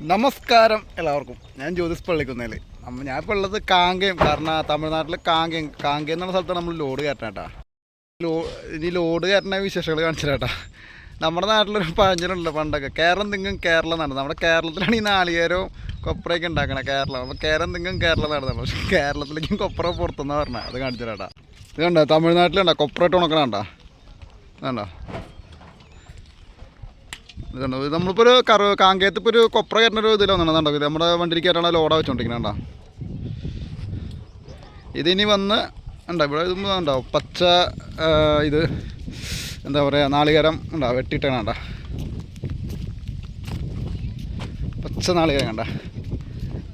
നമസ്കാരം എല്ലാവർക്കും. ഞാൻ ജ്യോതിസ് പള്ളിക്കുന്നേൽ. നമ്മ ഞാൻ ഇപ്പോൾ ഉള്ളത് കാങ്കയം കാരണം തമിഴ്നാട്ടിൽ കാങ്കയം കാങ്കയം എന്നുള്ള സ്ഥലത്താണ് നമ്മൾ ലോഡ് കയറ്റണം കേട്ടാ ലോ ഇനി ലോഡ് കയറ്റുന്ന വിശേഷങ്ങൾ കാണിച്ചിട്ടാ നമ്മുടെ നാട്ടിലൊരു പഴഞ്ചനുണ്ട് പണ്ടൊക്കെ കേരളം തിങ്ങും കേരളം എന്നാണ്. നമ്മുടെ കേരളത്തിലാണ് ഈ നാളികേരവും കൊപ്രയൊക്കെ ഉണ്ടാക്കണേ കേരളം. അപ്പോൾ കേരളം തിങ്ങും കേരളം നടന്നത് പക്ഷേ കേരളത്തിലേക്കും കൊപ്ര പുറത്തുനിന്ന് പറഞ്ഞത് അത് കാണിച്ചിട്ടാ ഇത് കണ്ടോ തമിഴ്നാട്ടിലുണ്ടോ കൊപ്ര ഇട്ട് ഉണക്കണ കണ്ടോ? കണ്ടോ? ഇതുണ്ട്. ഇത് നമ്മളിപ്പോൾ ഒരു കറ കാങ്കേത്ത് ഇപ്പോൾ ഒരു കൊപ്ര കയറ്റുന്ന ഒരു ഇതിൽ വന്നിട്ടുണ്ടോ ഇത് നമ്മുടെ വണ്ടിയിൽ കയറ്റാണ് ലോഡാ വെച്ചോണ്ടിരിക്കണ ഇതിനി വന്ന് ഉണ്ടോ? ഇവിടെ ഇത് ഉണ്ടോ പച്ച ഇത് എന്താ പറയുക നാളികേരം ഉണ്ടോ? വെട്ടിയിട്ടാണ് കണ്ട? പച്ച നാളികേരം കണ്ട?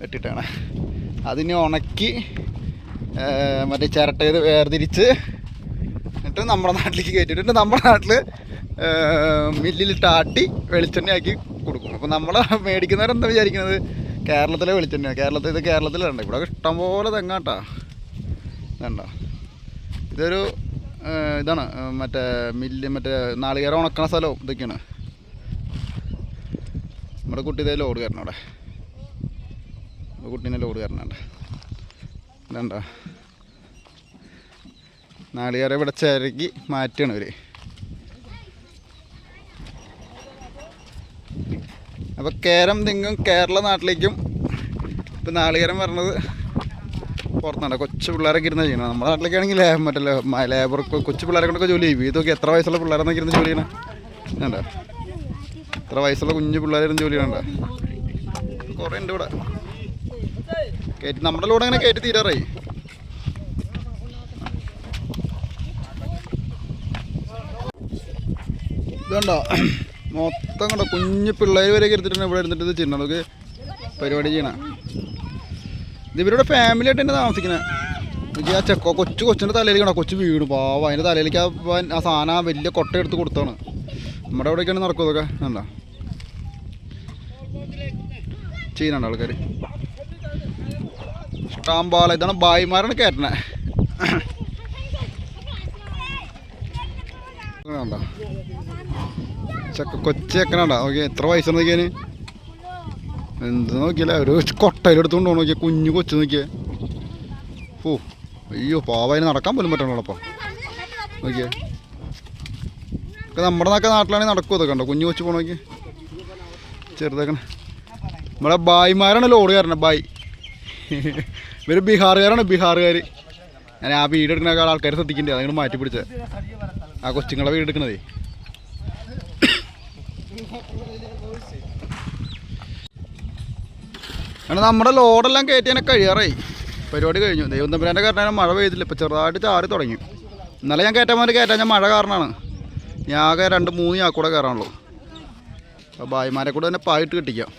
വെട്ടിയിട്ടാണ്. അതിനി ഉണക്കി മറ്റേ ചിരട്ട വേർതിരിച്ച് എന്നിട്ട് നമ്മുടെ നാട്ടിലേക്ക് കയറ്റിയിട്ട് നമ്മുടെ നാട്ടിൽ മില്ലിലിട്ട് ആട്ടി വെളിച്ചെണ്ണയാക്കി കൊടുക്കും. അപ്പോൾ നമ്മൾ മേടിക്കുന്നവരെന്താ വിചാരിക്കുന്നത്? കേരളത്തിലെ വെളിച്ചെണ്ണ കേരളത്തിൽ ഇത് കേരളത്തിലുണ്ട് ഇവിടെ ഇഷ്ടംപോലെ തെങ്ങാട്ടാ. വേണ്ട ഇതൊരു ഇതാണ്. മറ്റേ മില്ല് മറ്റേ നാളികേരം ഉണക്കണ സ്ഥലവും ഇതൊക്കെയാണ്. നമ്മുടെ കുട്ടി ഇതേ ലോഡ് കയറണം അവിടെ. കുട്ടീനെ ലോഡ് കയറണുണ്ട് ഇതുണ്ടോ? നാളികേരം ഇവിടെ ചിരകി മാറ്റുകയാണ് അപ്പോൾ കേരം തിങ്ങും കേരള നാട്ടിലേക്കും ഇപ്പം നാളികേരം വരണത് പുറത്താണ് കൊച്ചു പിള്ളേരൊക്കെ ഇരുന്ന് ചെയ്യണം നമ്മുടെ നാട്ടിലൊക്കെ ആണെങ്കിൽ മറ്റേ ലേബർ കൊച്ചു പിള്ളേരെ കൊണ്ടൊക്കെ ജോലി ചെയ്യും. ഇതൊക്കെ എത്ര വയസ്സുള്ള പിള്ളേരെന്നൊക്കെ ഇരുന്ന് ജോലി ചെയ്യണം? വേണ്ട എത്ര വയസ്സുള്ള കുഞ്ഞു പിള്ളേരിരുന്ന് ജോലി ചെയ്യണ്ട കുറേ ഉണ്ട് ഇവിടെ. കയറ്റി നമ്മുടെ ലോഡ് അങ്ങനെ കയറ്റി തീരാറായി. ഇതുണ്ടോ? മൊത്തം കണ്ടോ കുഞ്ഞു പിള്ളേർ വരെ എടുത്തിട്ടുണ്ട് ഇവിടെ ഇരുന്നിട്ട് ഇത് ചെയ്യണം നമുക്ക് പരിപാടി ചെയ്യണം. ഇത് ഇവരുടെ ഫാമിലി ആയിട്ട് തന്നെ താമസിക്കുന്നത് എനിക്ക് ആ ചെക്കോ കൊച്ചു കൊച്ചിന്റെ തലയിലേക്ക് കണ്ടോ കൊച്ചു വീണു. പാവം അതിന്റെ തലയിലേക്ക് ആ ആ സാധനം വലിയ കൊട്ട എടുത്ത് കൊടുത്താണ്. നമ്മുടെ അവിടെയൊക്കെയാണ് നടക്കും ഇതൊക്കെ. എന്താ ചെയ്യുന്നുണ്ട് ആൾക്കാർ ഇഷ്ടാമ്പാള. ഇതാണ് ബായിമാരാണ് കയറ്റണേ. കണ്ടോ? ചക്ക കൊച്ചു നോക്കിയാ എത്ര വയസ്സാണ് നോക്കിയാൽ എന്ത് നോക്കിയില്ല? ഒരു കൊട്ടയിലെടുത്തുകൊണ്ട് പോകണം നോക്കിയാ കുഞ്ഞു കൊച്ചു നോക്കിയേ. ഓ അയ്യോ പാവായി നടക്കാൻ പോലും പറ്റണോളപ്പം നോക്കിയേ. ഒക്കെ നമ്മുടെ നാക്കെ നാട്ടിലാണെങ്കിൽ നടക്കും അതൊക്കെ ഉണ്ടോ കുഞ്ഞു കൊച്ചു പോണോക്കി ചെറുതൊക്കെ നമ്മളെ ബായിമാരാണ് ലോഡ് കയറണത് ബായി. ഇവർ ബീഹാറുകാരാണ് ബീഹാറുകാർ ഞാൻ ആ വീട് എടുക്കുന്ന ആൾക്കാർ ശ്രദ്ധിക്കണ്ടേ? അതങ്ങനെ മാറ്റി പിടിച്ചത് ആ കൊച്ചുങ്ങളെ വീട് എടുക്കണതേ. കാരണം നമ്മുടെ ലോഡെല്ലാം കയറ്റിയാനെ കഴിയാറായി. പരിപാടി കഴിഞ്ഞു. ദൈവം തമ്പുരാന്റെ കാരണം മഴ പെയ്തില്ല. ഇപ്പം ചെറുതായിട്ട് ചാറി തുടങ്ങി. ഇന്നലെ ഞാൻ കയറ്റാൻ വേണ്ടി കയറ്റാൻ ഞാൻ മഴ കാരണമാണ് ഞാൻ ആകെ രണ്ട് മൂന്ന് ഞാക്കൂടെ കയറാനുള്ളൂ. അപ്പോൾ ഭായിമാരെ കൂടെ തന്നെ പായിട്ട് കെട്ടിക്കാം.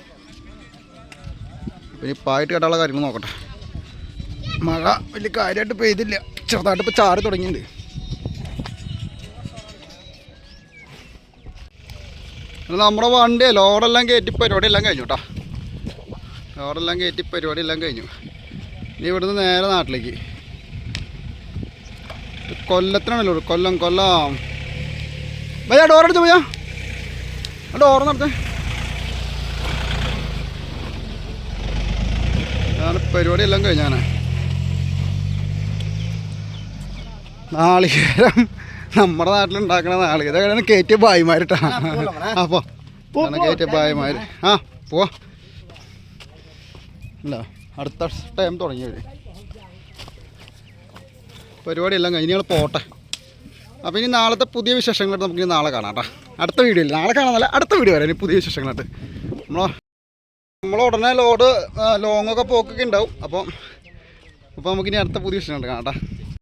ഇനി പായിട്ട് കെട്ടാനുള്ള കാര്യങ്ങൾ നോക്കട്ടെ. മഴ വലിയ കാര്യമായിട്ട് പെയ്തില്ല. ചെറുതായിട്ട് ഇപ്പോൾ ചാറി തുടങ്ങിയിട്ടുണ്ട്. നമ്മുടെ വണ്ടി ലോഡെല്ലാം കയറ്റി പരിപാടിയെല്ലാം കഴിഞ്ഞു കേട്ടോ ലോഡെല്ലാം കയറ്റി പരിപാടിയെല്ലാം കഴിഞ്ഞു. ഇനി ഇവിടുന്ന് നേരെ നാട്ടിലേക്ക്. കൊല്ലത്തിനാണല്ലോ കൊല്ലം കൊല്ലം. ഭയ്യാ ഡോറെടുത്ത് ഭയ്യാ? ഡോർ നടത്തേ അതാണ് പരിപാടിയെല്ലാം കഴിഞ്ഞാണ് നാളികേരം നമ്മുടെ നാട്ടിലുണ്ടാക്കണ നാളെ ഇതൊക്കെയാണ് കയറ്റിയ ഭായിമാരിട്ടാണ് അപ്പോൾ കയറ്റിയ ഭായിമാർ ആ പോവാ. ഇല്ല അടുത്ത ടൈം തുടങ്ങി പരിപാടിയെല്ലാം കഴിഞ്ഞ് ഞങ്ങൾ പോട്ടെ. അപ്പോൾ ഇനി നാളത്തെ പുതിയ വിശേഷങ്ങളായിട്ട് നമുക്ക് ഇനി നാളെ കാണാം കേട്ടോ അടുത്ത വീഡിയോയിൽ നാളെ കാണാനല്ല അടുത്ത വീഡിയോ വരാം ഇനി പുതിയ വിശേഷങ്ങളായിട്ട്. നമ്മളോ നമ്മൾ ഉടനെ ലോഡ് ലോങ്ങൊക്കെ പോക്കൊക്കെ ഉണ്ടാവും. അപ്പം അപ്പോൾ നമുക്കിനി അടുത്ത പുതിയ വിശേഷങ്ങളുണ്ട് കാണാം